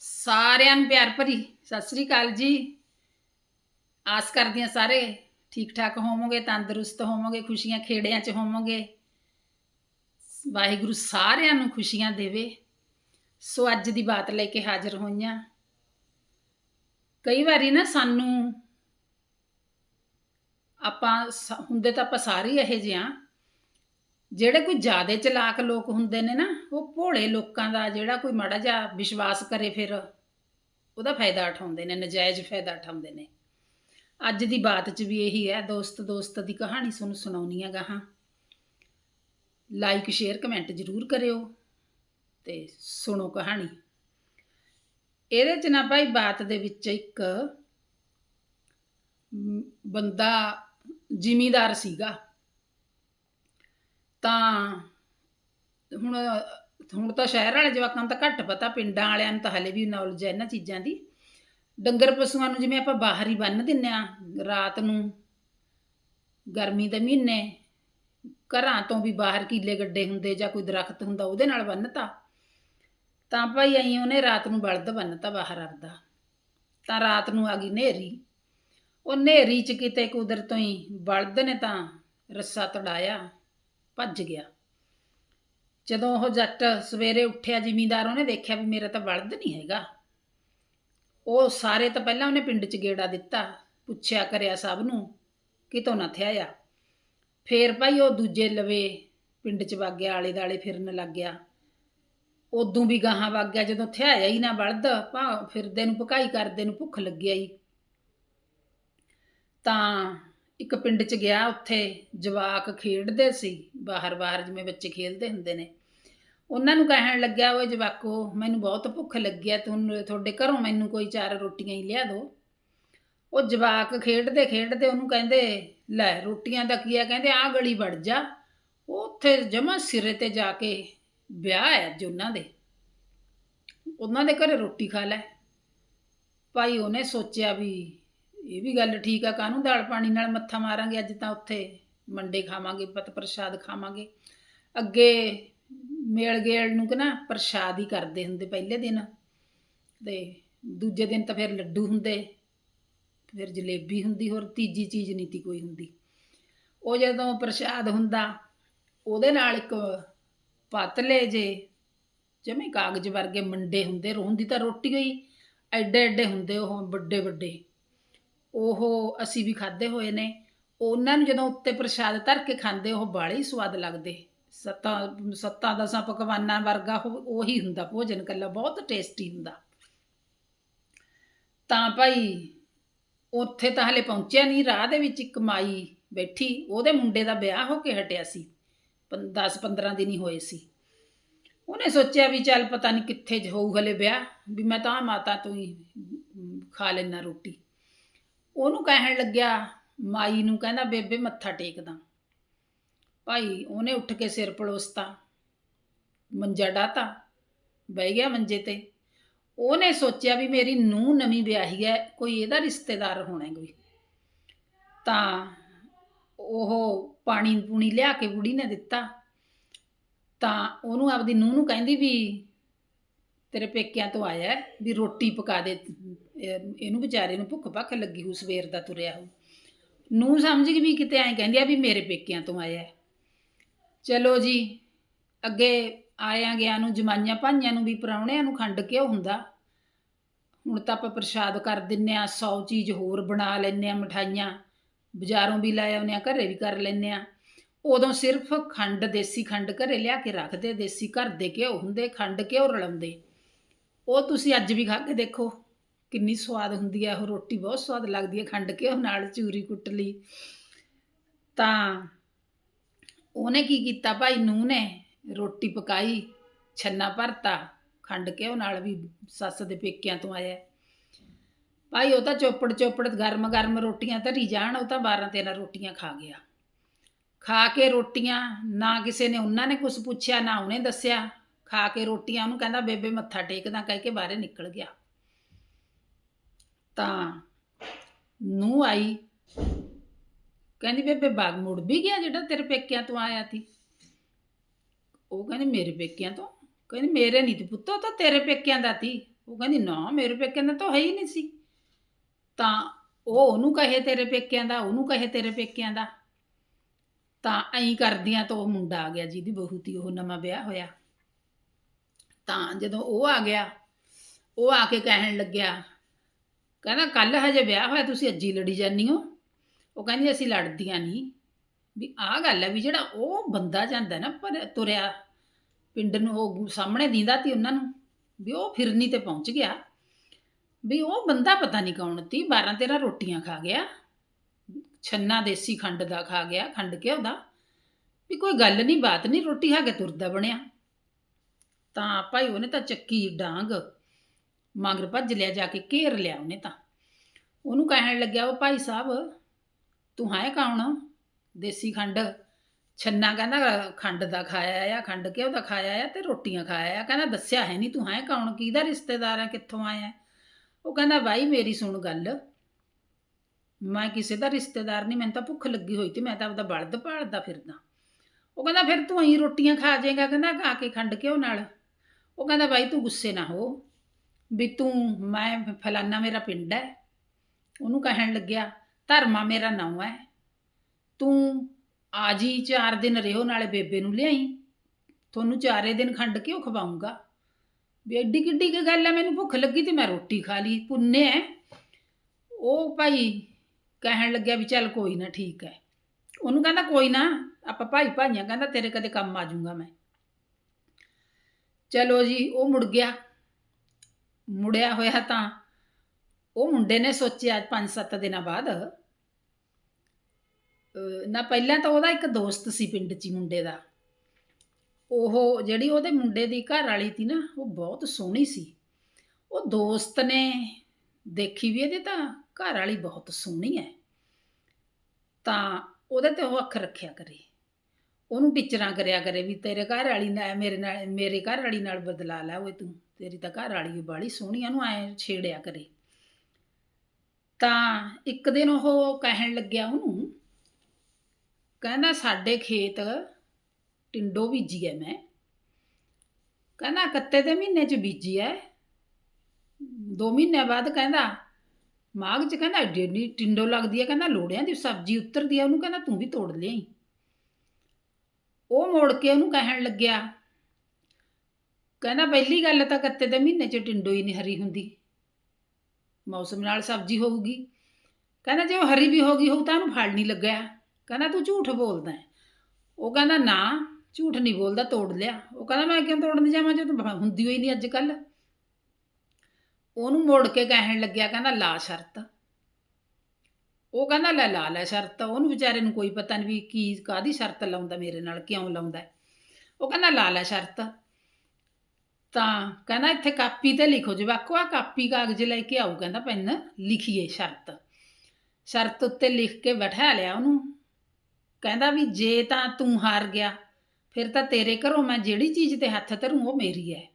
ਸਾਰਿਆਂ ਨੂੰ ਪਿਆਰ ਭਰੀ ਸਤਿ ਸ੍ਰੀ ਅਕਾਲ ਜੀ। ਆਸ ਕਰਦੀ ਹਾਂ ਸਾਰੇ ਠੀਕ ਠਾਕ ਹੋਵੋਗੇ, ਤੰਦਰੁਸਤ ਹੋਵੋਗੇ, ਖੁਸ਼ੀਆਂ ਖੇੜਿਆਂ 'ਚ ਹੋਵੋਗੇ। ਵਾਹਿਗੁਰੂ ਸਾਰਿਆਂ ਨੂੰ ਖੁਸ਼ੀਆਂ ਦੇਵੇ। ਸੋ ਅੱਜ ਦੀ ਬਾਤ ਲੈ ਕੇ ਹਾਜ਼ਰ ਹੋਈਆਂ ਕਈ ਵਾਰੀ ਨਾ ਸਾਨੂੰ ਆਪਾਂ ਸ- ਹੁੰਦੇ ਤਾਂ ਆਪਾਂ ਸਾਰੇ ਹੀ ਇਹੋ ਜਿਹੇ ਹਾਂ। ਜਿਹੜੇ ਕੋਈ ਜ਼ਿਆਦਾ ਚਲਾਕ ਲੋਕ ਹੁੰਦੇ ਨੇ ਨਾ, ਉਹ ਭੋਲੇ ਲੋਕਾਂ ਦਾ ਜਿਹੜਾ ਕੋਈ ਮਾੜਾ ਜਿਹਾ ਵਿਸ਼ਵਾਸ ਕਰੇ ਫਿਰ, ਉਹਦਾ ਫਾਇਦਾ ਉਠਾਉਂਦੇ ਨੇ, ਨਜਾਇਜ਼ ਫਾਇਦਾ ਉਠਾਉਂਦੇ ਨੇ। ਅੱਜ ਦੀ ਬਾਤ 'ਚ ਵੀ ਇਹੀ ਹੈ, ਦੋਸਤ ਦੋਸਤ ਦੀ ਕਹਾਣੀ ਤੁਹਾਨੂੰ ਸੁਣਾਉਣੀ ਹੈ। ਗਾਹਾਂ ਲਾਈਕ ਸ਼ੇਅਰ ਕਮੈਂਟ ਜ਼ਰੂਰ ਕਰਿਓ ਤੇ ਸੁਣੋ ਕਹਾਣੀ। ਇਹਦੇ 'ਚ ਨਾ ਭਾਈ ਬਾਤ ਦੇ ਵਿੱਚ ਇੱਕ ਬੰਦਾ ਜ਼ਿਮੀਦਾਰ ਸੀਗਾ। ਤਾਂ ਹੁਣ ਹੁਣ ਤਾਂ ਸ਼ਹਿਰ ਵਾਲੇ ਜਵਾਕਾਂ ਨੂੰ ਤਾਂ ਘੱਟ ਪਤਾ, ਪਿੰਡਾਂ ਵਾਲਿਆਂ ਨੂੰ ਤਾਂ ਹਲੇ ਵੀ ਨੌਲੇਜ ਹੈ ਇਹਨਾਂ ਚੀਜ਼ਾਂ ਦੀ। ਡੰਗਰ ਪਸ਼ੂਆਂ ਨੂੰ ਜਿਵੇਂ ਆਪਾਂ ਬਾਹਰ ਹੀ ਬੰਨ ਦਿੰਨੇ ਆ ਰਾਤ ਨੂੰ, ਗਰਮੀ ਦੇ ਮਹੀਨੇ, ਘਰਾਂ ਤੋਂ ਵੀ ਬਾਹਰ ਕੀਲੇ ਗੱਡੇ ਹੁੰਦੇ ਜਾਂ ਕੋਈ ਦਰਖਤ ਹੁੰਦਾ, ਉਹਦੇ ਨਾਲ ਬੰਨਤਾ ਤਾਂ ਭਾਈ ਆਈ ਉਹਨੇ ਰਾਤ ਨੂੰ ਬਲਦ ਬੰਨਤਾ ਬਾਹਰ ਆਪਦਾ। ਤਾਂ ਰਾਤ ਨੂੰ ਆ ਗਈ ਨੇਰੀ ਉਹ ਨੇਰੀ ਚ ਕਿਤੇ ਕੁਦਰਤੋਂ ਹੀ ਬਲਦ ਨੇ ਤਾਂ ਰੱਸਾ ਤੜਾਇਆ। ਭੱਜ ਗਿਆ। ਜਦੋਂ ਉਹ ਜੱਟ ਸਵੇਰੇ ਉੱਠਿਆ, ਜ਼ਿਮੀਂਦਾਰ ਉਹਨੇ ਦੇਖਿਆ ਵੀ ਮੇਰਾ ਤਾਂ ਬਲਦ ਨਹੀਂ ਹੈਗਾ। ਉਹ ਸਾਰੇ ਤਾਂ ਪਹਿਲਾਂ ਉਹਨੇ ਪਿੰਡ 'ਚ ਗੇੜਾ ਦਿੱਤਾ, ਪੁੱਛਿਆ ਕਰਿਆ ਸਭ ਨੂੰ, ਕਿਤੋਂ ਨਾ ਥਿਆ ਫੇਰ ਭਾਈ ਉਹ ਦੂਜੇ ਲਵੇ ਪਿੰਡ 'ਚ ਵਗ ਗਿਆ, ਆਲੇ ਦਾਲੇ ਫਿਰਨ ਲੱਗ ਗਿਆ। ਉਦੋਂ ਵੀ ਗਾਹਾਂ ਵਗ ਗਿਆ, ਜਦੋਂ ਥਿਆਇਆ ਹੀ ਨਾ ਬਲਦ ਭਾ ਫਿਰਦੇ ਨੂੰ, ਭਕਾਈ ਕਰਦੇ ਨੂੰ ਭੁੱਖ ਲੱਗਿਆ ਹੀ। ਤਾਂ ਇੱਕ ਪਿੰਡ 'ਚ ਗਿਆ ਉੱਥੇ ਜਵਾਕ ਖੇਡਦੇ ਸੀ, ਬਾਹਰ ਬਾਹਰ ਜਿਵੇਂ ਬੱਚੇ ਖੇਡਦੇ ਹੁੰਦੇ ਨੇ। ਉਹਨਾਂ ਨੂੰ ਕਹਿਣ ਲੱਗਿਆ, ਓਏ ਜਵਾਕੋ, ਮੈਨੂੰ ਬਹੁਤ ਭੁੱਖ ਲੱਗੀ ਆ ਤੁਹਾਨੂੰ ਤੁਹਾਡੇ ਘਰੋਂ ਮੈਨੂੰ ਕੋਈ ਚਾਰ ਰੋਟੀਆਂ ਹੀ ਲਿਆ ਦਿਓ ਉਹ ਜਵਾਕ ਖੇਡਦੇ ਖੇਡਦੇ ਉਹਨੂੰ ਕਹਿੰਦੇ, ਲੈ ਰੋਟੀਆਂ ਦਾ ਕੀ ਆ? ਕਹਿੰਦੇ, ਆਹ ਗਲੀ ਵੜ ਜਾ। ਉਹ ਉੱਥੇ ਜਮਾ ਸਿਰੇ ਤੇ ਜਾ ਕੇ ਵਿਆਹ ਹੈ ਅੱਜ ਉਹਨਾਂ ਦੇ। ਉਹਨਾਂ ਦੇ ਘਰੇ ਰੋਟੀ ਖਾ ਲੈ। ਭਾਈ ਉਹਨੇ ਸੋਚਿਆ ਵੀ ਇਹ ਵੀ ਗੱਲ ਠੀਕ ਆ, ਕਾਹਨੂੰ ਦਾਲ ਪਾਣੀ ਨਾਲ ਮੱਥਾ ਮਾਰਾਂਗੇ ਅੱਜ ਤਾਂ ਉੱਥੇ? ਮੰਡੇ ਖਾਵਾਂਗੇ, ਪਤ ਪ੍ਰਸ਼ਾਦ ਖਾਵਾਂਗੇ। ਅੱਗੇ ਮੇਲ ਗੇਲ ਨੂੰ ਕਿ ਨਾ ਪ੍ਰਸ਼ਾਦ ਹੀ ਕਰਦੇ ਹੁੰਦੇ ਪਹਿਲੇ ਦਿਨ। ਤੇ ਦੂਜੇ ਦਿਨ ਤਾਂ ਫਿਰ ਲੱਡੂ ਹੁੰਦੇ, ਫਿਰ ਜਲੇਬੀ ਹੁੰਦੀ, ਹੋਰ ਤੀਜੀ ਚੀਜ਼ ਨਹੀਂ ਤੀ ਕੋਈ ਹੁੰਦੀ। ਉਹ ਜਦੋਂ ਪ੍ਰਸ਼ਾਦ ਹੁੰਦਾ, ਉਹਦੇ ਨਾਲ ਇੱਕ ਪਤਲੇ ਜੇ ਜਿਵੇਂ ਕਾਗਜ਼ ਵਰਗੇ ਮੰਡੇ ਹੁੰਦੇ ਰੋਣ ਦੀ ਤਾਂ ਰੋਟੀ ਹੋਈ ਐਡੇ ਐਡੇ ਹੁੰਦੇ ਉਹ ਵੱਡੇ ਵੱਡੇ ਉਹ ਅਸੀਂ ਵੀ ਖਾਦੇ ਹੋਏ ਨੇ। ਉਹਨਾਂ ਨੂੰ ਜਦੋਂ ਉੱਤੇ ਪ੍ਰਸ਼ਾਦ ਧਰ ਕੇ ਖਾਂਦੇ, ਉਹ ਬਾਲੇ ਹੀ ਸਵਾਦ ਲੱਗਦੇ। ਸੱਤਾਂ ਸੱਤਾਂ ਦਸਾਂ ਪਕਵਾਨਾਂ ਵਰਗਾ ਉਹ- ਉਹੀ ਹੁੰਦਾ ਭੋਜਨ ਕੱਲਾ ਬਹੁਤ ਟੇਸਟੀ ਹੁੰਦਾ। ਤਾਂ ਭਾਈ, ਉੱਥੇ ਤਾਂ ਹਲੇ ਪਹੁੰਚਿਆ ਨਹੀਂ, ਰਾਹ ਦੇ ਵਿੱਚ ਇੱਕ ਮਾਈ ਬੈਠੀ, ਉਹਦੇ ਮੁੰਡੇ ਦਾ ਵਿਆਹ ਹੋ ਕੇ ਹਟਿਆ ਸੀ। 10 15 ਦਿਨ ਹੀ ਹੋਏ ਸੀ। ਉਹਨੇ ਸੋਚਿਆ ਵੀ ਚੱਲ ਪਤਾ ਨਹੀਂ ਕਿੱਥੇ ਜ ਹੋਊ ਹਲੇ ਵਿਆਹ, ਵੀ ਮੈਂ ਤਾਂ ਮਾਤਾ ਤੋਂ ਹੀ ਖਾ ਲੈਣਾ ਰੋਟੀ। ਉਹਨੂੰ ਕਹਿਣ ਲੱਗਿਆ, ਮਾਈ ਨੂੰ ਕਹਿੰਦਾ, ਬੇਬੇ, ਮੱਥਾ ਟੇਕਦਾ। ਭਾਈ ਉਹਨੇ ਉੱਠ ਕੇ ਸਿਰ ਪਲੋਸਤਾ, ਮੰਜਾ ਡਾਤਾ ਬਹਿ ਗਿਆ ਮੰਜੇ ਤੇ। ਉਹਨੇ ਸੋਚਿਆ ਵੀ ਮੇਰੀ ਨੂੰਹ ਨਵੀਂ ਵਿਆਹੀ ਹੈ, ਕੋਈ ਇਹਦਾ ਰਿਸ਼ਤੇਦਾਰ ਹੋਣਾ ਹੈ ਕੋਈ। ਤਾਂ ਉਹ ਪਾਣੀ ਪੂਣੀ ਲਿਆ ਕੇ ਬੁੜੀ ਨੇ ਦਿੱਤਾ। ਤਾਂ ਉਹਨੂੰ ਆਪਦੀ ਨੂੰਹ ਨੂੰ ਕਹਿੰਦੀ ਵੀ ਤੇਰੇ ਪੇਕਿਆਂ ਤੋਂ ਆਇਆ ਹੈ, ਵੀ ਰੋਟੀ ਪਕਾ ਦੇ ਇਹ- ਇਹਨੂੰ ਵਿਚਾਰੇ ਨੂੰ ਭੁੱਖ ਭੱਖ ਲੱਗੀ ਹੋ ਸਵੇਰ ਦਾ ਤੁਰਿਆ ਹੋ ਨੂੰ ਸਮਝ ਗਈ ਵੀ ਕਿਤੇ ਐਂ ਕਹਿੰਦੀ ਆ ਵੀ ਮੇਰੇ ਪੇਕਿਆਂ ਤੋਂ ਆਇਆ ਹੈ। ਚਲੋ ਜੀ ਅੱਗੇ ਆਇਆਂ ਗਿਆ ਨੂੰ ਜਮਾਈਆਂ ਭਾਈਆਂ ਨੂੰ ਵੀ ਪ੍ਰਾਹੁਣਿਆਂ ਨੂੰ ਖੰਡ ਘਿਓ ਹੁੰਦਾ। ਹੁਣ ਤਾਂ ਆਪਾਂ ਪ੍ਰਸ਼ਾਦ ਕਰ ਦਿੰਨੇ ਆ 100 ਚੀਜ਼ ਹੋਰ ਬਣਾ ਲੈਨੇ ਆ ਮਠਾਈਆਂ। ਬਾਜ਼ਾਰੋਂ ਵੀ ਲੈ ਆਉਂਦੇ ਆ ਘਰੇ ਵੀ ਕਰ ਲੈਨੇ ਆ। ਉਦੋਂ ਸਿਰਫ ਖੰਡ ਦੇਸੀ ਖੰਡ ਘਰੇ ਲਿਆ ਕੇ ਰੱਖਦੇ ਦੇਸੀ ਘਰ ਦੇ ਘਿਓ ਹੁੰਦੇ ਖੰਡ ਘਿਓ ਰਲਾਉਂਦੇ ਉਹ ਤੁਸੀਂ ਅੱਜ ਵੀ ਖਾ ਕੇ ਦੇਖੋ, ਕਿੰਨੀ ਸਵਾਦ ਹੁੰਦੀ ਹੈ ਉਹ ਰੋਟੀ, ਬਹੁਤ ਸਵਾਦ ਲੱਗਦੀ ਹੈ ਖੰਡ ਘਿਓ ਨਾਲ ਚੂਰੀ ਕੁੱਟ ਲਈ। ਤਾਂ ਉਹਨੇ ਕੀ ਕੀਤਾ ਭਾਈ? ਨੂੰ ਨੇ ਰੋਟੀ ਪਕਾਈ, ਛੰਨਾ ਭਰਤਾ, ਖੰਡ ਘਿਓ ਨਾਲ ਵੀ ਸੱਸ ਦੇ ਪੇਕਿਆਂ ਤੋਂ ਆਇਆ। ਭਾਈ ਉਹ ਤਾਂ ਚੋਪੜ ਚੋਪੜ ਗਰਮ ਗਰਮ ਰੋਟੀਆਂ ਧਰੀ ਜਾਣ, ਉਹ ਤਾਂ 12 13 ਰੋਟੀਆਂ ਖਾ ਗਿਆ। ਖਾ ਕੇ ਰੋਟੀਆਂ ਨਾ ਕਿਸੇ ਨੇ, ਉਹਨਾਂ ਨੇ ਕੁਝ ਪੁੱਛਿਆ, ਨਾ ਉਹਨੇ ਦੱਸਿਆ। ਖਾ ਕੇ ਰੋਟੀਆਂ ਉਹਨੂੰ ਕਹਿੰਦਾ, ਬੇਬੇ ਮੱਥਾ ਟੇਕਦਾ ਕਹਿ ਕੇ ਬਾਹਰੇ ਨਿਕਲ ਗਿਆ। ਤਾਂ ਨੂੰ ਆਈ। ਕਹਿੰਦੀ, ਬੇਬੇ ਬਾਗ ਮੁੜ ਵੀ ਗਿਆ ਜਿਹੜਾ ਤੇਰੇ ਪੇਕਿਆਂ ਤੋਂ ਆਇਆ ਸੀ? ਉਹ ਕਹਿੰਦੀ, ਮੇਰੇ ਪੇਕਿਆਂ ਤੋਂ? ਕਹਿੰਦੀ, ਮੇਰੇ ਨਹੀਂ ਤੀ ਪੁੱਤ ਤਾਂ ਤੇਰੇ ਪੇਕਿਆਂ ਦਾ ਤੀ ਉਹ ਕਹਿੰਦੀ, ਨਾ, ਮੇਰੇ ਪੇਕਿਆਂ ਦਾ ਤਾਂ ਹੈ ਹੀ ਨਹੀਂ ਸੀ। ਤਾਂ ਉਹ ਉਹਨੂੰ ਕਹੇ ਤੇਰੇ ਪੇਕਿਆਂ ਦਾ, ਉਹਨੂੰ ਕਹੇ ਤੇਰੇ ਪੇਕਿਆਂ ਦਾ। ਤਾਂ ਐਂ ਕਰਦੀਆਂ ਤਾਂ ਉਹ ਮੁੰਡਾ ਆ ਗਿਆ ਜਿਹਦੀ ਬਹੂ ਤੀ, ਉਹ ਨਵਾਂ ਵਿਆਹ ਹੋਇਆ। ਤਾਂ ਜਦੋਂ ਉਹ ਆ ਗਿਆ, ਉਹ ਆ ਕੇ ਕਹਿਣ ਲੱਗਿਆ, ਕਹਿੰਦਾ ਕੱਲ ਹਜੇ ਵਿਆਹ ਹੋਇਆ, ਤੁਸੀਂ ਅੱਜ ਹੀ ਲੜੀ ਜਾਂਦੀ ਹੋ? ਉਹ ਕਹਿੰਦੀ, ਅਸੀਂ ਲੜਦੀਆਂ ਨਹੀਂ ਵੀ ਆਹ ਗੱਲ ਹੈ ਵੀ ਜਿਹੜਾ ਉਹ ਬੰਦਾ ਜਾਂਦਾ ਨਾ ਪਰ ਤੁਰਿਆ ਪਿੰਡ ਨੂੰ, ਉਹ ਸਾਹਮਣੇ ਦਿੰਦਾ ਤੀ ਉਹਨਾਂ ਨੂੰ, ਵੀ ਉਹ ਫਿਰਨੀ ਤੇ ਪਹੁੰਚ ਗਿਆ। ਵੀ ਉਹ ਬੰਦਾ ਪਤਾ ਨਹੀਂ ਕੌਣ ਤੀ 12 13 ਰੋਟੀਆਂ ਖਾ ਗਿਆ, ਛੰਨਾ ਦੇਸੀ ਖੰਡ ਦਾ ਖਾ ਗਿਆ, ਖੰਡ ਕੇ ਉਹਦਾ ਵੀ ਕੋਈ ਗੱਲ ਨਹੀਂ ਬਾਤ ਨਹੀਂ ਰੋਟੀ ਖਾ ਕੇ ਤੁਰਦਾ ਬਣਿਆ। ਤਾਂ ਭਾਈ ਉਹਨੇ ਤਾਂ ਚੱਕੀ ਡਾਂਗ। ਮਗਰ ਭੱਜ ਲਿਆ ਜਾ ਕੇ, ਘੇਰ ਲਿਆ ਉਹਨੇ ਤਾਂ। ਉਹਨੂੰ ਕਹਿਣ ਲੱਗਿਆ, ਉਹ ਭਾਈ ਸਾਹਿਬ, ਤੂੰ ਹੈ ਕੌਣ? ਦੇਸੀ ਖੰਡ। ਛੰਨਾ ਕਹਿੰਦਾ, ਖੰਡ ਦਾ ਖਾਇਆ ਆ, ਖੰਡ ਘਿਓ ਦਾ ਖਾਇਆ ਆ ਤੇ ਰੋਟੀਆਂ ਖਾਇਆ ਆ। ਕਹਿੰਦਾ, ਦੱਸਿਆ ਹੈ ਨਹੀਂ ਤੂੰ ਹੈ ਕੌਣ? ਕਿਹਦਾ ਰਿਸ਼ਤੇਦਾਰ ਆ? ਕਿੱਥੋਂ ਆਇਆ? ਉਹ ਕਹਿੰਦਾ, ਬਾਈ, ਮੇਰੀ ਸੁਣ ਗੱਲ। ਮੈਂ ਕਿਸੇ ਦਾ ਰਿਸ਼ਤੇਦਾਰ ਨਹੀਂ, ਮੈਨੂੰ ਤਾਂ ਭੁੱਖ ਲੱਗੀ ਹੋਈ ਤੇ ਮੈਂ ਤਾਂ ਆਪਦਾ ਬਲਦ ਭਾਲਦਾ ਫਿਰਦਾ। ਉਹ ਕਹਿੰਦਾ, ਫਿਰ ਤੂੰ ਹੀ ਰੋਟੀਆਂ ਖਾ ਜਾਏਗਾ ਕਹਿੰਦਾ ਖਾ ਕੇ ਖੰਡ ਘਿਓ ਨਾਲ। ਉਹ ਕਹਿੰਦਾ, ਬਾਈ ਤੂੰ ਗੁੱਸੇ ਨਾ ਹੋ, ਵੀ ਤੂੰ, ਮੈਂ ਫਲਾਨਾ ਮੇਰਾ ਪਿੰਡ ਹੈ। ਉਹਨੂੰ ਕਹਿਣ ਲੱਗਿਆ, ਧਰਮਾ ਮੇਰਾ ਨਾਮ ਹੈ। ਤੂੰ ਆ ਜੀ ਚਾਰ ਦਿਨ ਰਿਹੋ, ਨਾਲੇ ਬੇਬੇ ਨੂੰ ਲਿਆਈ। ਤੁਹਾਨੂੰ ਚਾਰੇ ਦਿਨ ਖੰਡ ਕਿਉਂ ਖਵਾਉਂਗਾ। ਵੀ ਐਡੀ ਕਿੱਡੀ ਕੀ ਗੱਲ ਹੈ, ਮੈਨੂੰ ਭੁੱਖ ਲੱਗੀ ਤੇ ਮੈਂ ਰੋਟੀ ਖਾ ਲਈ, ਪੁੰਨੇ ਹੈ ਉਹ ਭਾਈ ਕਹਿਣ ਲੱਗਿਆ ਵੀ ਚੱਲ ਕੋਈ ਨਾ ਠੀਕ ਹੈ। ਉਹਨੂੰ ਕਹਿੰਦਾ, ਕੋਈ ਨਾ, ਆਪਾਂ ਭਾਈ ਭਾਈਆਂ ਕਹਿੰਦਾ ਤੇਰੇ ਕਦੇ ਕੰਮ ਆ ਜਾਊਂਗਾ ਮੈਂ। ਚਲੋ ਜੀ, ਉਹ ਮੁੜ ਗਿਆ। ਮੁੜਿਆ ਹੋਇਆ ਤਾਂ ਉਹ ਮੁੰਡੇ ਨੇ ਸੋਚਿਆ 5-7 ਦਿਨਾਂ ਬਾਅਦ ਨਾ ਪਹਿਲਾਂ ਤਾਂ ਉਹਦਾ ਇੱਕ ਦੋਸਤ ਸੀ ਪਿੰਡ 'ਚ ਹੀ ਮੁੰਡੇ ਦਾ। ਉਹ ਜਿਹੜੀ ਉਹਦੇ ਮੁੰਡੇ ਦੀ ਘਰ ਵਾਲੀ ਸੀ ਨਾ, ਉਹ ਬਹੁਤ ਸੋਹਣੀ ਸੀ। ਉਹ ਦੋਸਤ ਨੇ ਦੇਖੀ ਵੀ ਇਹਦੇ ਤਾਂ ਘਰ ਵਾਲੀ ਬਹੁਤ ਸੋਹਣੀ ਹੈ। ਤਾਂ ਉਹਦੇ ਤੇ ਉਹ ਅੱਖ ਰੱਖਿਆ ਕਰੇ। ਉਹਨੂੰ ਟੀਚਰਾਂ ਕਰਿਆ ਕਰੇ ਵੀ ਤੇਰੇ ਘਰ ਵਾਲੀ ਨਾਲ ਮੇਰੇ ਨਾਲ, ਮੇਰੇ ਘਰ ਵਾਲੀ ਨਾਲ ਬਦਲਾ ਲੈ ਓਏ ਤੂੰ, ਤੇਰੀ ਤਾਂ ਘਰ ਵਾਲੀ ਬਾਲੀ ਸੋਹਣੀ ਆ ਨੂੰ ਐ ਛੇੜਿਆ ਕਰੇ। ਤਾਂ ਇੱਕ ਦਿਨ ਉਹ ਕਹਿਣ ਲੱਗਿਆ ਉਹਨੂੰ, ਕਹਿੰਦਾ ਸਾਡੇ ਖੇਤ ਟਿੰਡੋ ਬੀਜੀ ਐ ਮੈਂ। ਕਹਿੰਦਾ ਕੱਤੇ ਦੇ ਮਹੀਨੇ ਚ ਬੀਜੀ ਐ। ਦੋ ਮਹੀਨੇ ਬਾਅਦ ਕਹਿੰਦਾ, ਮਾਘ ਚ ਕਹਿੰਦਾ ਡੇਡੀ ਟਿੰਡੋ ਲੱਗਦੀ ਐ, ਕਹਿੰਦਾ ਲੋੜਿਆਂ ਦੀ ਸਬਜ਼ੀ ਉਤਰਦੀ ਐ, ਉਹਨੂੰ ਕਹਿੰਦਾ ਤੂੰ ਵੀ ਤੋੜ ਲਿਆਈ। ਉਹ ਮੋੜ ਕੇ ਉਹਨੂੰ ਕਹਿਣ ਲੱਗਿਆ, ਕਹਿੰਦਾ ਪਹਿਲੀ ਗੱਲ ਤਾਂ ਕੱਤੇ ਦੇ ਮਹੀਨੇ ਚ ਟਿੰਡੋ ਹੀ ਨਹੀਂ ਹਰੀ ਹੁੰਦੀ, ਮੌਸਮ ਨਾਲ ਸਬਜ਼ੀ ਹੋਊਗੀ, ਕਹਿੰਦਾ ਜੇ ਉਹ ਹਰੀ ਵੀ ਹੋ ਗਈ ਹੋਊ ਤਾਂ ਉਹਨੂੰ ਫਲ ਨਹੀਂ ਲੱਗਿਆ, ਕਹਿੰਦਾ ਤੂੰ ਝੂਠ ਬੋਲਦਾ ਹੈ। ਉਹ ਕਹਿੰਦਾ ਨਾ, ਝੂਠ ਨਹੀਂ ਬੋਲਦਾ, ਤੋੜ ਲਿਆ। ਉਹ ਕਹਿੰਦਾ ਮੈਂ ਕਿਉਂ ਤੋੜਨ ਜਾਵਾਂ ਜੇ ਤੂੰ ਹੁੰਦੀ ਹੋਈ ਨਹੀਂ ਅੱਜ ਕੱਲ ਉਹਨੂੰ ਮੋੜ ਕੇ ਕਹਿਣ ਲੱਗਿਆ, ਕਹਿੰਦਾ ਲਾ ਸ਼ਰਤ। ਉਹ ਕਹਿੰਦਾ, ਲੈ, ਲਾ ਲੈ ਸ਼ਰਤ। ਉਹਨੂੰ ਵਿਚਾਰੇ ਨੂੰ ਕੋਈ ਪਤਾ ਨਹੀਂ ਵੀ ਕੀ ਕਾਦੀ ਸ਼ਰਤ ਲਾਉਂਦਾ ਮੇਰੇ ਨਾਲ, ਕਿਉਂ ਲਾਉਂਦਾ ਉਹ ਕਹਿੰਦਾ, ਲਾ ਲੈ ਸ਼ਰਤ। ਤਾਂ ਕਹਿੰਦਾ, ਇੱਥੇ ਕਾਪੀ ਤੇ ਲਿਖੋ ਜਵਾਕੋ ਆ ਕਾਪੀ ਕਾਗਜ਼ ਲੈ ਕੇ ਆਓ। ਕਹਿੰਦਾ, ਪੈਨ, ਲਿਖੀਏ ਸ਼ਰਤ। ਸ਼ਰਤ ਉੱਤੇ ਲਿਖ ਕੇ ਬਿਠਾ ਲਿਆ ਉਹਨੂੰ। ਕਹਿੰਦਾ ਵੀ, ਜੇ ਤਾਂ ਤੂੰ ਹਾਰ ਗਿਆ, ਫਿਰ ਤਾਂ ਤੇਰੇ ਘਰੋਂ ਮੈਂ ਜਿਹੜੀ ਚੀਜ਼ ਤੇ ਹੱਥ ਧਰੂ, ਉਹ ਮੇਰੀ ਹੈ।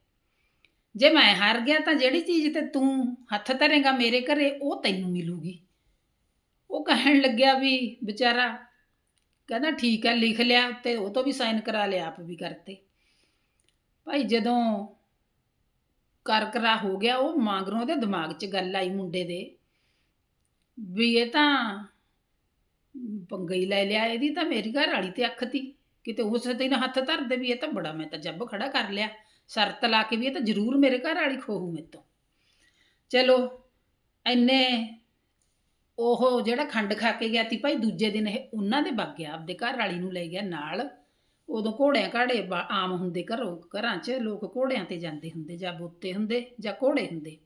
ਜੇ ਮੈਂ ਹਾਰ ਗਿਆ ਤਾਂ ਜਿਹੜੀ ਚੀਜ਼ ਤੇ ਤੂੰ ਹੱਥ ਧਰੇਗਾ ਮੇਰੇ ਘਰੇ, ਉਹ ਤੈਨੂੰ ਮਿਲੂਗੀ। ਉਹ ਕਹਿਣ ਲੱਗਿਆ ਵੀ ਵਿਚਾਰਾ ਕਹਿੰਦਾ ਠੀਕ ਹੈ, ਲਿਖ ਲਿਆ ਤੇ ਉਹ ਤੋਂ ਵੀ ਸਾਈਨ ਕਰਾ ਲਿਆ ਆਪ ਵੀ ਕਰਤੇ ਭਾਈ ਜਦੋਂ ਕਰ ਕਰਾ ਹੋ ਗਿਆ, ਉਹ ਮਾਂਗਰੋਂ ਉਹਦੇ ਦਿਮਾਗ 'ਚ ਗੱਲ ਆਈ ਮੁੰਡੇ ਦੇ ਵੀ ਇਹ ਤਾਂ ਪੰਗਾ ਹੀ ਲੈ ਲਿਆ, ਇਹਦੀ ਤਾਂ ਮੇਰੀ ਘਰ ਵਾਲੀ ਤੇ ਅੱਖ ਤੀ। ਕਿਤੇ ਉਸ ਦਿਨ ਹੱਥ ਧਰਦੇ ਵੀ ਇਹ ਤਾਂ ਬੜਾ, ਮੈਂ ਤਾਂ ਜੱਬ ਖੜਾ ਕਰ ਲਿਆ। ਸ਼ਰਤ ਲਾ ਕੇ ਵੀ ਇਹ ਤਾਂ ਜ਼ਰੂਰ ਮੇਰੇ ਘਰ ਵਾਲੀ ਖੋਹੂ ਮੇਰੇ ਤੋਂ। ਚਲੋ ਐਨੇ ਉਹ ਜਿਹੜਾ ਖੰਡ ਖਾ ਕੇ ਗਿਆ ਤੀ ਭਾਈ, ਦੂਜੇ ਦਿਨ ਇਹ ਉਹਨਾਂ ਦੇ ਵਗ ਗਿਆ, ਆਪਦੇ ਘਰ ਵਾਲੀ ਨੂੰ ਲੈ ਗਿਆ ਨਾਲ। ਉਦੋਂ ਘੋੜਿਆਂ ਘਾੜੇ ਬ- ਆਮ ਹੁੰਦੇ ਘਰੋਂ, ਘਰਾਂ 'ਚ ਲੋਕ ਘੋੜਿਆਂ ਤੇ ਜਾਂਦੇ ਹੁੰਦੇ ਜਾਂ ਬੋਤੇ ਹੁੰਦੇ ਜਾਂ ਘੋੜੇ ਹੁੰਦੇ।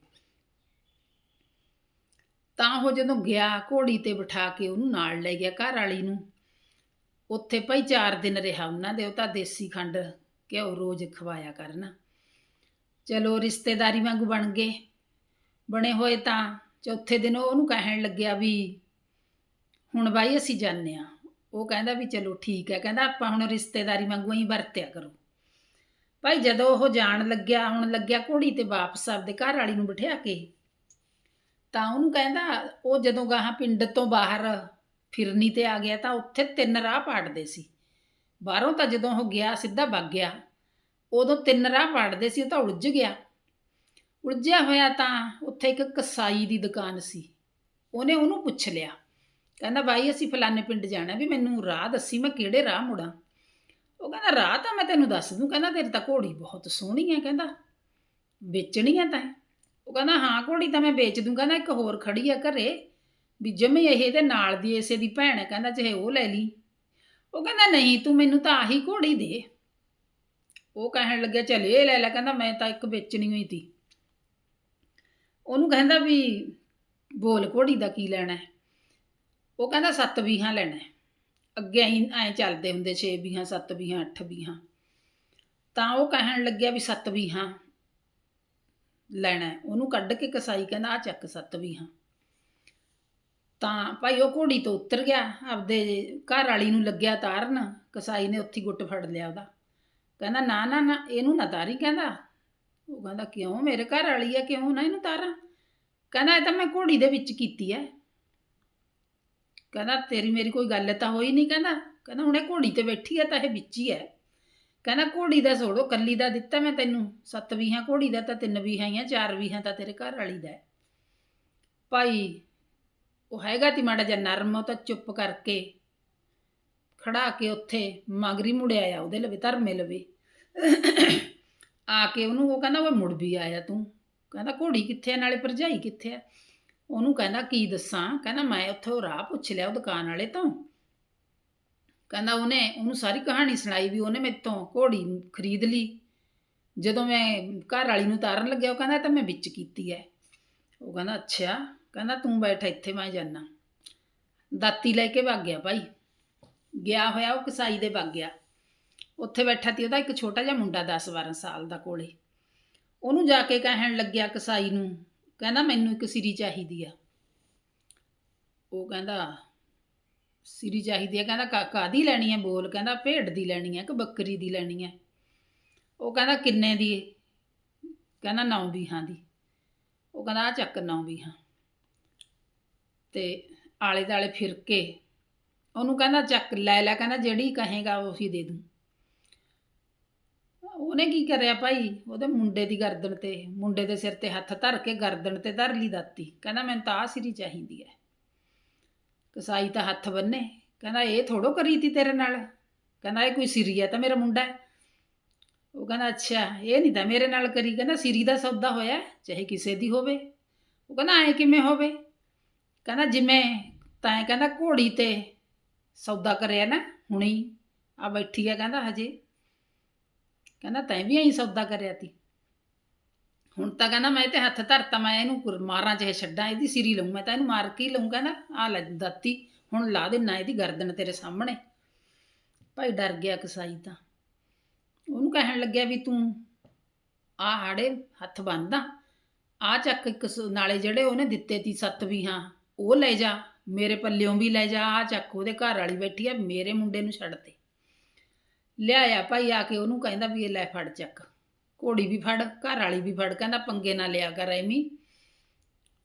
ਤਾਂ ਉਹ ਜਦੋਂ ਗਿਆ, ਘੋੜੀ ਤੇ ਬਿਠਾ ਕੇ ਉਹਨੂੰ ਨਾਲ ਲੈ ਗਿਆ ਘਰ ਵਾਲੀ ਨੂੰ। ਉੱਥੇ ਭਾਈ 4 ਦਿਨ ਰਿਹਾ ਉਹਨਾਂ ਦੇ, ਉਹ ਤਾਂ ਦੇਸੀ ਖੰਡ ਘਿਓ ਰੋਜ਼ ਖਵਾਇਆ ਕਰਨ। ਚਲੋ ਰਿਸ਼ਤੇਦਾਰੀ ਵਾਂਗੂ ਬਣ ਗਏ। ਬਣੇ ਹੋਏ ਤਾਂ ਚੌਥੇ ਦਿਨ ਉਹ ਉਹਨੂੰ ਕਹਿਣ ਲੱਗਿਆ ਵੀ ਹੁਣ ਬਾਈ ਅਸੀਂ ਜਾਂਦੇ ਆ ਉਹ ਕਹਿੰਦਾ ਵੀ ਚਲੋ ਠੀਕ ਹੈ। ਕਹਿੰਦਾ ਆਪਾਂ ਹੁਣ ਰਿਸ਼ਤੇਦਾਰੀ ਵਾਂਗੂ ਹੀ ਵਰਤਿਆ ਕਰੋ। ਭਾਈ ਜਦੋਂ ਉਹ ਜਾਣ ਲੱਗਿਆ, ਹੁਣ ਲੱਗਿਆ ਘੋੜੀ ਤੇ ਵਾਪਸ ਆਪਦੇ ਘਰ ਵਾਲੀ ਨੂੰ ਬਿਠਾ ਕੇ, ਤਾਂ ਉਹਨੂੰ ਕਹਿੰਦਾ ਉਹ ਜਦੋਂ ਗਾਹਾਂ ਪਿੰਡ ਤੋਂ ਬਾਹਰ ਫਿਰਨੀ ਤੇ ਆ ਗਿਆ ਤਾਂ ਉੱਥੇ ਤਿੰਨ ਰਾਹ ਪਾੜਦੇ ਸੀ। ਬਾਹਰੋਂ ਤਾਂ ਜਦੋਂ ਉਹ ਗਿਆ, ਸਿੱਧਾ ਵਗ ਗਿਆ। ਉਦੋਂ ਤਿੰਨ ਰਾਹ ਪਾੜਦੇ ਸੀ, ਉਹ ਤਾਂ ਉਲਝ ਗਿਆ। ਉਲਝਿਆ ਹੋਇਆ ਤਾਂ ਉੱਥੇ ਇੱਕ ਕਸਾਈ ਦੀ ਦੁਕਾਨ ਸੀ। ਉਹਨੇ ਉਹਨੂੰ ਪੁੱਛ ਲਿਆ। ਕਹਿੰਦਾ, ਬਾਈ, ਅਸੀਂ ਫਲਾਣੇ ਪਿੰਡ ਜਾਣਾ ਵੀ ਮੈਨੂੰ ਰਾਹ ਦੱਸੀ, ਮੈਂ ਕਿਹੜੇ ਰਾਹ ਮੁੜਾਂ? ਉਹ ਕਹਿੰਦਾ, ਰਾਹ ਤਾਂ ਮੈਂ ਤੈਨੂੰ ਦੱਸ ਦੂੰ, ਕਹਿੰਦਾ, ਤੇਰੀ ਤਾਂ ਘੋੜੀ ਬਹੁਤ ਸੋਹਣੀ ਹੈ ਕਹਿੰਦਾ। ਵੇਚਣੀ ਹੈ ਤਾਂ? ਉਹ ਕਹਿੰਦਾ, ਹਾਂ, ਘੋੜੀ ਤਾਂ ਮੈਂ ਵੇਚ ਦੂੰ, ਕਹਿੰਦਾ, ਇੱਕ ਹੋਰ ਖੜੀ ਆ ਘਰੇ, ਵੀ ਜਮੇ ਇਹ ਇਹਦੇ ਨਾਲ ਦੀ ਇਸੇ ਦੀ ਭੈਣ ਹੈ ਕਹਿੰਦਾ, ਚਾਹੇ ਉਹ ਲੈ ਲਈ। ਉਹ ਕਹਿੰਦਾ, ਨਹੀਂ, ਤੂੰ ਮੈਨੂੰ ਤਾਂ ਆਹੀ ਘੋੜੀ ਦੇ। ਉਹ ਕਹਿਣ ਲੱਗਿਆ, ਚੱਲ, ਇਹ ਲੈ ਲੈ, ਕਹਿੰਦਾ, ਮੈਂ ਤਾਂ ਇੱਕ ਵੇਚਣੀ ਹੋਈ ਤੀ। ਉਹਨੂੰ ਕਹਿੰਦਾ ਵੀ ਬੋਲ ਘੋੜੀ ਦਾ ਕੀ ਲੈਣਾ ਹੈ? ਉਹ ਕਹਿੰਦਾ ਸੱਤ ਵੀਹਾਂ ਲੈਣਾ ਹੈ। ਅੱਗੇ ਅਸੀਂ ਐਂ ਚੱਲਦੇ ਹੁੰਦੇ 6 ਵੀਹਾਂ 7 ਵੀਹਾਂ 8 ਵੀਹਾਂ ਤਾਂ ਉਹ ਕਹਿਣ ਲੱਗਿਆ ਵੀ ਸੱਤ ਵੀਹਾਂ ਲੈਣਾ ਉਹਨੂੰ ਕੱਢ ਕੇ ਕਸਾਈ ਕਹਿੰਦਾ ਆ ਚੱਕ ਸੱਤ ਵੀਹਾਂ ਤਾਂ ਭਾਈ ਉਹ ਘੋੜੀ ਤੋਂ ਉਤਰ ਗਿਆ। ਆਪਦੇ ਘਰ ਵਾਲੀ ਨੂੰ ਲੱਗਿਆ ਤਾਰਨ। ਕਸਾਈ ਨੇ ਉੱਥੇ ਗੁੱਟ ਫੜ ਲਿਆ ਉਹਦਾ। ਕਹਿੰਦਾ, ਨਾ ਨਾ ਨਾ, ਇਹਨੂੰ ਨਾ ਤਾਰੀ ਕਹਿੰਦਾ। ਉਹ ਕਹਿੰਦਾ, ਕਿਉਂ? ਮੇਰੇ ਘਰ ਵਾਲੀ ਆ, ਕਿਉਂ ਨਾ ਇਹਨੂੰ ਤਾਰਾਂ? ਕਹਿੰਦਾ, ਇਹ ਤਾਂ ਮੈਂ ਘੋੜੀ ਦੇ ਵਿੱਚ ਕੀਤੀ ਐ। ਕਹਿੰਦਾ, ਤੇਰੀ ਮੇਰੀ ਕੋਈ ਗੱਲ ਤਾਂ ਹੋਈ ਨਹੀਂ ਕਹਿੰਦਾ ਕਹਿੰਦਾ, ਹੁਣ ਇਹ ਘੋੜੀ ਤੇ ਬੈਠੀ ਐ ਤਾਂ ਇਹ ਵਿੱਚ ਹੀ ਐ। ਕਹਿੰਦਾ, ਘੋੜੀ ਦਾ ਛੋੜੋ ਕੱਲੀ ਦਾ ਦਿੱਤਾ ਮੈਂ ਤੈਨੂੰ। ਸੱਤ ਵੀਹਾਂ ਘੋੜੀ ਦਾ ਤਾਂ, ਤਿੰਨ ਵੀਹਾਂ ਹੀ ਆ, ਚਾਰ ਵੀਹਾਂ ਤਾਂ ਤੇਰੇ ਘਰ ਵਾਲੀ ਦਾ ਭਾਈ, ਉਹ ਹੈਗਾ ਤੀ ਮਾੜਾ ਜਿਹਾ ਨਰਮ, ਉਹ ਤਾਂ ਚੁੱਪ ਕਰਕੇ ਖੜਾ ਕੇ ਉੱਥੇ ਮਗਰੀ ਮੁੜਿਆ ਆ, ਉਹਦੇ ਲਵੇ, ਧਰਮੇ ਲਵੇ। ਆ ਕੇ ਉਹਨੂੰ ਉਹ ਕਹਿੰਦਾ ਉਹ ਮੁੜ ਵੀ ਆਇਆ ਤੂੰ। ਕਹਿੰਦਾ, ਘੋੜੀ ਕਿੱਥੇ ਆ? ਨਾਲੇ ਭਰਜਾਈ ਕਿੱਥੇ ਆ? ਉਹਨੂੰ ਕਹਿੰਦਾ, ਕੀ ਦੱਸਾਂ? ਕਹਿੰਦਾ, ਮੈਂ ਉੱਥੋਂ ਰਾਹ ਪੁੱਛ ਲਿਆ ਉਹ ਦੁਕਾਨ ਵਾਲੇ ਤੋਂ। ਕਹਿੰਦਾ, ਉਹਨੇ, ਉਹਨੂੰ ਸਾਰੀ ਕਹਾਣੀ ਸੁਣਾਈ ਵੀ ਉਹਨੇ ਮੇਤੋਂ ਘੋੜੀ ਖਰੀਦ ਲਈ। ਜਦੋਂ ਮੈਂ ਘਰ ਵਾਲੀ ਨੂੰ ਤਾਰਨ ਲੱਗਿਆ, ਉਹ ਕਹਿੰਦਾ ਤਾਂ ਮੈਂ ਵਿੱਚ ਕੀਤੀ ਐ। ਉਹ ਕਹਿੰਦਾ, ਅੱਛਾ। ਕਹਿੰਦਾ, ਤੂੰ ਬੈਠ ਇੱਥੇ, ਮੈਂ ਜਾਨਾ। ਦਾਤੀ ਲੈ ਕੇ ਵਗ ਗਿਆ ਭਾਈ। ਗਿਆ ਹੋਇਆ ਉਹ ਕਸਾਈ ਦੇ ਵਗ ਗਿਆ। ਉੱਥੇ ਬੈਠਾ ਤੀ, ਉਹਦਾ ਇੱਕ ਛੋਟਾ ਜਿਹਾ ਮੁੰਡਾ 10-12 ਸਾਲ ਦਾ ਕੋਲੇ। ਉਹਨੂੰ ਜਾ ਕੇ ਕਹਿਣ ਲੱਗਿਆ ਕਸਾਈ ਨੂੰ, ਕਹਿੰਦਾ ਮੈਨੂੰ ਇੱਕ ਸਿਰੀ ਚਾਹੀਦੀ ਆ। ਉਹ ਕਹਿੰਦਾ, ਸਿਰੀ ਚਾਹੀਦੀ ਆ? ਕਹਿੰਦਾ, ਕਾ ਕਾਦੀ ਲੈਣੀ ਹੈ ਬੋਲ? ਕਹਿੰਦਾ, ਭੇਡ ਦੀ ਲੈਣੀ ਹੈ ਕਿ ਬੱਕਰੀ ਦੀ ਲੈਣੀ ਹੈ ਉਹ ਕਹਿੰਦਾ, ਕਿੰਨੇ ਦੀ? ਕਹਿੰਦਾ, ਨੌ ਵੀਹਾਂ ਦੀ। ਉਹ ਕਹਿੰਦਾ ਆ ਚੱਕ ਨੌ ਵੀਹਾਂ ਤੇ ਆਲੇ ਦਾਲੇ ਫਿਰ ਕੇ ਉਹਨੂੰ ਕਹਿੰਦਾ, ਚੱਕ, ਲੈ ਲੈ, ਕਹਿੰਦਾ, ਜਿਹੜੀ ਕਹੇਗਾ ਉਹੀ ਦੇ ਦੂੰ। ਉਹਨੇ ਕੀ ਕਰਿਆ ਭਾਈ? ਉਹਦੇ ਮੁੰਡੇ ਦੀ ਗਰਦਨ ਤੇ, ਮੁੰਡੇ ਦੇ ਸਿਰ ਤੇ ਹੱਥ ਧਰ ਕੇ ਗਰਦਨ ਤੇ ਧਰ ਲਈ ਦਾਤੀ। ਕਹਿੰਦਾ, ਮੈਨੂੰ ਤਾਂ ਆ ਸਿਰੀ ਚਾਹੀਦੀ ਹੈ ਕਸਾਈ ਤਾਂ ਹੱਥ ਬੰਨੇ। ਕਹਿੰਦਾ, ਇਹ ਥੋੜੋ ਕਰੀ ਤੀ ਤੇਰੇ ਨਾਲ? ਕਹਿੰਦਾ, ਇਹ ਕੋਈ ਸਿਰੀ ਹੈ ਤਾਂ ਮੇਰਾ ਮੁੰਡਾ ਹੈ ਉਹ ਕਹਿੰਦਾ, ਅੱਛਾ, ਇਹ ਨਹੀਂ ਤਾਂ ਮੇਰੇ ਨਾਲ ਕਰੀ। ਕਹਿੰਦਾ, ਸਿਰੀ ਦਾ ਸੌਦਾ ਹੋਇਆ ਚਾਹੇ ਕਿਸੇ ਦੀ ਹੋਵੇ। ਉਹ ਕਹਿੰਦਾ, ਐ ਕਿਵੇਂ ਹੋਵੇ? ਕਹਿੰਦਾ, ਜਿਵੇਂ ਤਾਂ ਕਹਿੰਦਾ ਘੋੜੀ ਤੇ ਸੌਦਾ ਕਰਿਆ ਨਾ ਹੁਣੀ, ਆ ਬੈਠੀ ਆ ਕਹਿੰਦਾ, ਹਜੇ ਕਹਿੰਦਾ ਤੈਂ ਵੀ ਐਂ ਸੌਦਾ ਕਰਿਆ ਤੀ। ਹੁਣ ਤਾਂ ਕਹਿੰਦਾ ਮੈਂ ਤੇ ਹੱਥ ਧਰਤਾ, ਮੈਂ ਇਹਨੂੰ ਕੁਰ- ਮਾਰਾਂ, ਚਾਹੇ ਛੱਡਾਂ, ਇਹਦੀ ਸਿਰੀ ਲਊ, ਮੈਂ ਤਾਂ ਇਹਨੂੰ ਮਾਰ ਕੇ ਹੀ ਲਊਂ, ਕਹਿੰਦਾ ਆ ਲੈ ਦਾਤੀ, ਹੁਣ ਲਾ ਦੇਣਾ ਇਹਦੀ ਗਰਦਨ ਤੇਰੇ ਸਾਹਮਣੇ। ਭਾਈ ਡਰ ਗਿਆ ਕਸਾਈ ਤਾਂ। ਉਹਨੂੰ ਕਹਿਣ ਲੱਗਿਆ ਵੀ ਤੂੰ ਆ ਹਾੜੇ ਹੱਥ ਬੰਨਦਾ ਆ ਚੱਕ ਇੱਕ ਸ- ਨਾਲੇ ਜਿਹੜੇ ਉਹਨੇ ਦਿੱਤੇ ਤੀ ਸੱਤ ਵੀ, ਹਾਂ, ਉਹ ਲੈ ਜਾ, ਮੇਰੇ ਪੱਲਿਓਂ ਵੀ ਲੈ ਜਾ ਆ ਚੱਕ ਉਹਦੇ ਘਰ ਵਾਲੀ ਬੈਠੀ ਆ, ਮੇਰੇ ਮੁੰਡੇ ਨੂੰ ਛੱਡ ਦੇ। ਲਿਆਇਆ ਭਾਈ ਆ ਕੇ ਉਹਨੂੰ ਕਹਿੰਦਾ ਵੀ ਇਹ ਲੈ ਫੜ ਚੱਕ। ਘੋੜੀ ਵੀ ਫੜ, ਘਰ ਵਾਲੀ ਵੀ ਫੜ, ਕਹਿੰਦਾ ਪੰਗੇ ਨਾ ਲਿਆ ਕਰ ਐਵੇਂ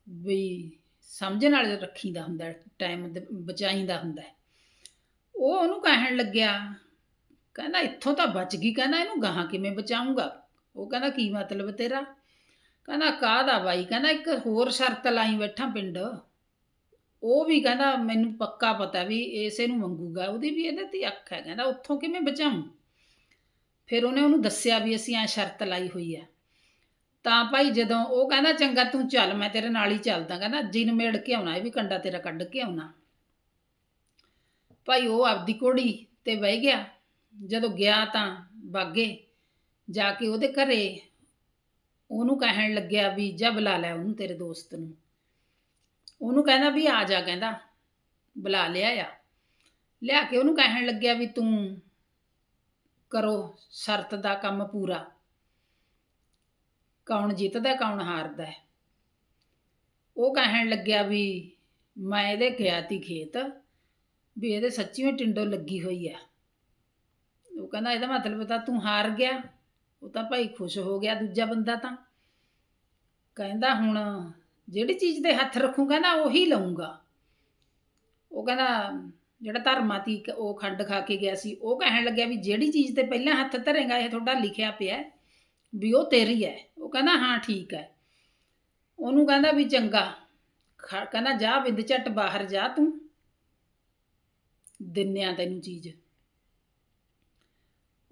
ਵੀ ਸਮਝਣ ਵਾਲੇ ਰੱਖੀਦਾ ਹੁੰਦਾ ਟਾਈਮ ਬਚਾਈਦਾ ਹੁੰਦਾ। ਉਹ ਉਹਨੂੰ ਕਹਿਣ ਲੱਗਿਆ, ਕਹਿੰਦਾ ਇੱਥੋਂ ਤਾਂ ਬਚ ਗਈ, ਕਹਿੰਦਾ ਇਹਨੂੰ ਗਾਹਾਂ ਕਿਵੇਂ ਬਚਾਉਂਗਾ ਉਹ ਕਹਿੰਦਾ ਕੀ ਮਤਲਬ ਤੇਰਾ? ਕਹਿੰਦਾ ਕਾਹਦਾ ਬਾਈ? ਕਹਿੰਦਾ ਇੱਕ ਹੋਰ ਸ਼ਰਤ ਲਾਈ ਬੈਠਾ ਪਿੰਡ। ਉਹ ਵੀ ਕਹਿੰਦਾ ਮੈਨੂੰ ਪੱਕਾ ਪਤਾ ਵੀ ਇਸੇ ਨੂੰ ਮੰਗੂਗਾ, ਉਹਦੀ ਵੀ ਇਹਦੇ ਤੇ ਅੱਖ ਹੈ, ਕਹਿੰਦਾ ਉੱਥੋਂ ਕਿਵੇਂ ਬਚਾਉਂ ਫਿਰ ਉਹਨੇ ਉਹਨੂੰ ਦੱਸਿਆ ਵੀ ਅਸੀਂ ਐ ਸ਼ਰਤ ਲਾਈ ਹੋਈ ਆ। ਤਾਂ ਭਾਈ ਜਦੋਂ ਉਹ ਕਹਿੰਦਾ, ਚੰਗਾ ਤੂੰ ਚੱਲ, ਮੈਂ ਤੇਰੇ ਨਾਲ ਹੀ ਚੱਲਦਾ ਕਹਿੰਦਾ ਅੱਜੀ ਨਿਮੇੜ ਕੇ ਆਉਣਾ, ਇਹ ਵੀ ਕੰਡਾ ਤੇਰਾ ਕੱਢ ਕੇ ਆਉਣਾ। ਭਾਈ ਉਹ ਆਪਦੀ ਘੋੜੀ ਤੇ ਬਹਿ ਗਿਆ। ਜਦੋਂ ਗਿਆ ਤਾਂ ਬਾਗੇ ਜਾ ਕੇ ਉਹਦੇ ਘਰੇ ਉਹਨੂੰ ਕਹਿਣ ਲੱਗਿਆ ਵੀ, ਜਾ ਬੁਲਾ ਲੈ ਉਹਨੂੰ ਤੇਰੇ ਦੋਸਤ ਨੂੰ। ਉਹਨੂੰ ਕਹਿੰਦਾ ਵੀ ਆ ਜਾ ਕਹਿੰਦਾ, ਬੁਲਾ ਲਿਆ ਆ। ਲਿਆ ਕੇ ਉਹਨੂੰ ਕਹਿਣ ਲੱਗਿਆ ਵੀ ਤੂੰ ਕਰੋ ਸ਼ਰਤ ਦਾ ਕੰਮ ਪੂਰਾ। ਕੌਣ ਜਿੱਤਦਾ, ਕੌਣ ਹਾਰਦਾ। ਹੈ ਉਹ ਕਹਿਣ ਲੱਗਿਆ ਵੀ ਮੈਂ ਇਹਦੇ ਗਿਆ ਤੀ ਖੇਤ ਵੀ ਇਹਦੇ ਸੱਚੀਓ ਟਿੰਡੋ ਲੱਗੀ ਹੋਈ ਆ। ਉਹ ਕਹਿੰਦਾ ਇਹਦਾ ਮਤਲਬ ਤਾਂ ਤੂੰ ਹਾਰ ਗਿਆ, ਉਹ ਤਾਂ ਭਾਈ ਖੁਸ਼ ਹੋ ਗਿਆ ਦੂਜਾ ਬੰਦਾ ਤਾਂ। ਕਹਿੰਦਾ ਹੁਣ ਜਿਹੜੀ ਚੀਜ਼ ਤੇ ਹੱਥ ਰੱਖੂ ਨਾ, ਉਹੀ ਲਊਂਗਾ। ਉਹ ਕਹਿੰਦਾ, ਜਿਹੜਾ ਧਰਮਾ ਤੀ ਉਹ ਖੰਡ ਖਾ ਕੇ ਗਿਆ ਸੀ, ਉਹ ਕਹਿਣ ਲੱਗਿਆ ਵੀ ਜਿਹੜੀ ਚੀਜ਼ ਤੇ ਪਹਿਲਾਂ ਹੱਥ ਧਰੇਗਾ, ਇਹ ਤੁਹਾਡਾ ਲਿਖਿਆ ਪਿਆ ਵੀ ਉਹ ਤੇਰੀ ਹੈ। ਉਹ ਕਹਿੰਦਾ, ਹਾਂ, ਠੀਕ ਹੈ। ਉਹਨੂੰ ਕਹਿੰਦਾ ਵੀ ਚੰਗਾ, ਖ- ਕਹਿੰਦਾ, ਜਾ ਬਿੰਦ ਝੱਟ ਬਾਹਰ ਜਾ ਤੂੰ, ਦਿੰਨਿਆ ਤੈਨੂੰ ਚੀਜ਼।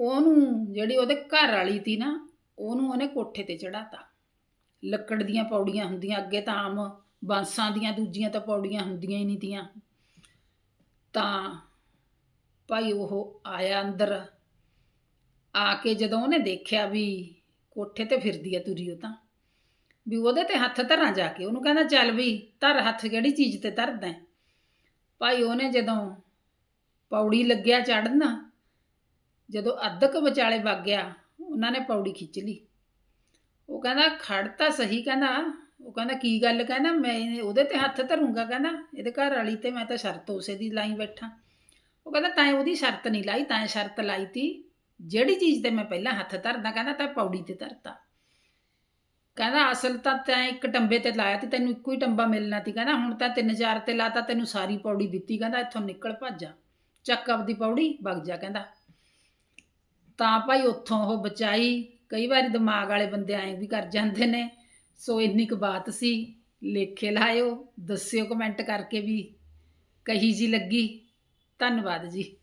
ਉਹਨੂੰ ਜਿਹੜੀ ਉਹਦੇ ਘਰ ਵਾਲੀ ਤੀ ਨਾ, ਉਹਨੂੰ ਉਹਨੇ ਕੋਠੇ ਤੇ ਚੜਾਤਾ ਲੱਕੜ ਦੀਆਂ ਪੌੜੀਆਂ ਹੁੰਦੀਆਂ, ਅੱਗੇ ਤਾਂ ਆਮ ਬਾਂਸਾਂ ਦੀਆਂ, ਦੂਜੀਆਂ ਤਾਂ ਪੌੜੀਆਂ ਹੁੰਦੀਆਂ ਹੀ ਨਹੀਂ ਤੀਆਂ। ਤਾਂ ਭਾਈ ਉਹ ਆਇਆ ਅੰਦਰ, ਆ ਕੇ ਜਦੋਂ ਉਹਨੇ ਦੇਖਿਆ ਵੀ ਕੋਠੇ ਤੇ ਫਿਰਦੀ ਆ ਤੁਰੀ ਉਹ ਤਾਂ, ਵੀ ਉਹਦੇ ਤੇ ਹੱਥ ਧਰਾਂ ਜਾ ਕੇ, ਉਹਨੂੰ ਕਹਿੰਦਾ ਚੱਲ ਵੀ ਧਰ ਹੱਥ, ਕਿਹੜੀ ਚੀਜ਼ ਤੇ ਧਰਦਾ ਭਾਈ ਉਹਨੇ ਜਦੋਂ ਪੌੜੀ ਲੱਗਿਆ ਚੜਨਾ ਜਦੋਂ ਅੱਧਕ ਵਿਚਾਲੇ ਵਗ ਗਿਆ, ਉਹਨਾਂ ਨੇ ਪੌੜੀ ਖਿੱਚ ਲਈ। ਉਹ ਕਹਿੰਦਾ, ਖੜ ਤਾਂ ਸਹੀ ਕਹਿੰਦਾ। ਉਹ ਕਹਿੰਦਾ, ਕੀ ਗੱਲ? ਕਹਿੰਦਾ, ਮੈਂ ਉਹਦੇ ਤੇ ਹੱਥ ਧਰੂੰਗਾ। ਕਹਿੰਦਾ, ਇਹਦੇ ਘਰ ਵਾਲੀ ਤੇ ਮੈਂ ਤਾਂ ਸ਼ਰਤ ਉਸੇ ਦੀ ਲਾਈ ਬੈਠਾ। ਉਹ ਕਹਿੰਦਾ, ਤਾਂ ਉਹਦੀ ਸ਼ਰਤ ਨਹੀਂ ਲਾਈ, ਤਾਂ ਸ਼ਰਤ ਲਾਈ ਤੀ। ਜਿਹੜੀ ਚੀਜ਼ ਤੇ ਮੈਂ ਪਹਿਲਾਂ ਹੱਥ ਧਰਦਾ ਕਹਿੰਦਾ, ਤਾਂ ਪੌੜੀ ਤੇ ਧਰਤਾ। ਕਹਿੰਦਾ, ਅਸਲ ਤਾਂ ਤੈਂ ਇੱਕ ਟੰਬੇ ਤੇ ਲਾਇਆ ਤੇ, ਤੈਨੂੰ ਇੱਕੋ ਹੀ ਟੰਬਾ ਮਿਲਣਾ ਤੀ। ਕਹਿੰਦਾ, ਹੁਣ ਤਾਂ ਤਿੰਨ ਚਾਰ ਤੇ ਲਾਤਾ, ਤੈਨੂੰ ਸਾਰੀ ਪੌੜੀ ਦਿੱਤੀ। ਕਹਿੰਦਾ, ਇੱਥੋਂ ਨਿਕਲ ਭੱਜਾ ਚੱਕ ਆਪਦੀ ਪੌੜੀ ਵਗ ਜਾ। ਕਹਿੰਦਾ, ਤਾਂ ਭਾਈ ਉੱਥੋਂ ਉਹ ਬਚਾਈ ਕਈ ਵਾਰੀ ਦਿਮਾਗ ਵਾਲੇ ਬੰਦੇ ਐਂ ਵੀ ਕਰ ਜਾਂਦੇ ਨੇ। ਸੋ ਇੰਨੀ ਕੁ ਬਾਤ ਸੀ। ਲੇਖੇ ਲਾਇਓ, ਦੱਸਿਓ, ਕਮੈਂਟ ਕਰਕੇ ਵੀ ਕਹੀ ਜੀ ਲੱਗੀ। ਧੰਨਵਾਦ ਜੀ।